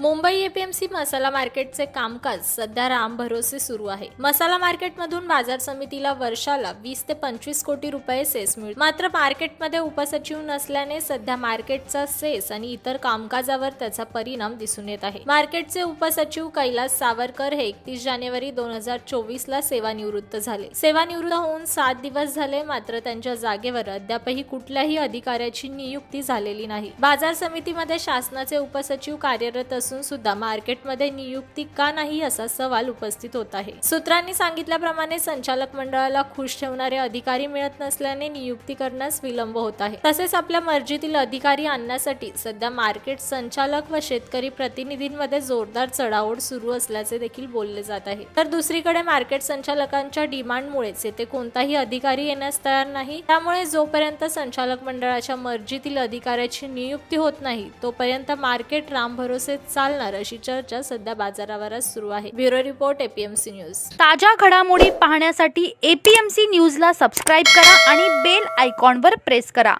Mumbai APMC मसाला मार्केटचे कामकाज सध्या राम भरोसे सुरू आहे. मसाला मार्केटमधून बाजार समितीला वर्षाला वीस ते पंचवीस कोटी रुपये सेस मिळ. मात्र मार्केटमध्ये उपसचिव नसल्याने सध्या मार्केटचा सेस आणि इतर कामकाजावर त्याचा परिणाम दिसून येत आहे. मार्केटचे उपसचिव कैलास सावरकर हे एकतीस जानेवारी दोन हजार चोवीस ला सेवानिवृत्त झाले. सेवानिवृत्त होऊन सात दिवस झाले मात्र त्यांच्या जागेवर अद्यापही कुठल्याही अधिकाऱ्याची नियुक्ती झालेली नाही. बाजार समितीमध्ये शासनाचे उपसचिव कार्यरत असून सुद्धा मार्केटमध्ये नियुक्ती का नाही असा सवाल उपस्थित होत आहे. सूत्रांनी सांगितल्याप्रमाणे संचालक मंडळाला खुश ठेवणारे अधिकारी मिळत नसल्याने नियुक्ती करण्यास विलंब होत आहे. तसेच आपल्या मर्जीतील अधिकारी आणण्यासाठी सध्या मार्केट संचालक व शेतकरी प्रतिनिधींमध्ये जोरदार चढाओढ सुरू असल्याचे देखील बोलले जात आहे. तर दुसरीकडे मार्केट संचालकांच्या डिमांडमुळेच येथे कोणताही अधिकारी येण्यास तयार नाही. त्यामुळे जोपर्यंत संचालक मंडळाच्या मर्जीतील अधिकाऱ्याची नियुक्ती होत नाही तोपर्यंत मार्केट रामभरोसे चालणार अशी चर्चा सध्या बाजारावरच सुरू आहे. Bureau report APMC news. ताज्या घडामोडी पाहण्यासाठी एपीएमसी न्यूजला सबस्क्राईब करा आणि बेल आयकॉनवर प्रेस करा.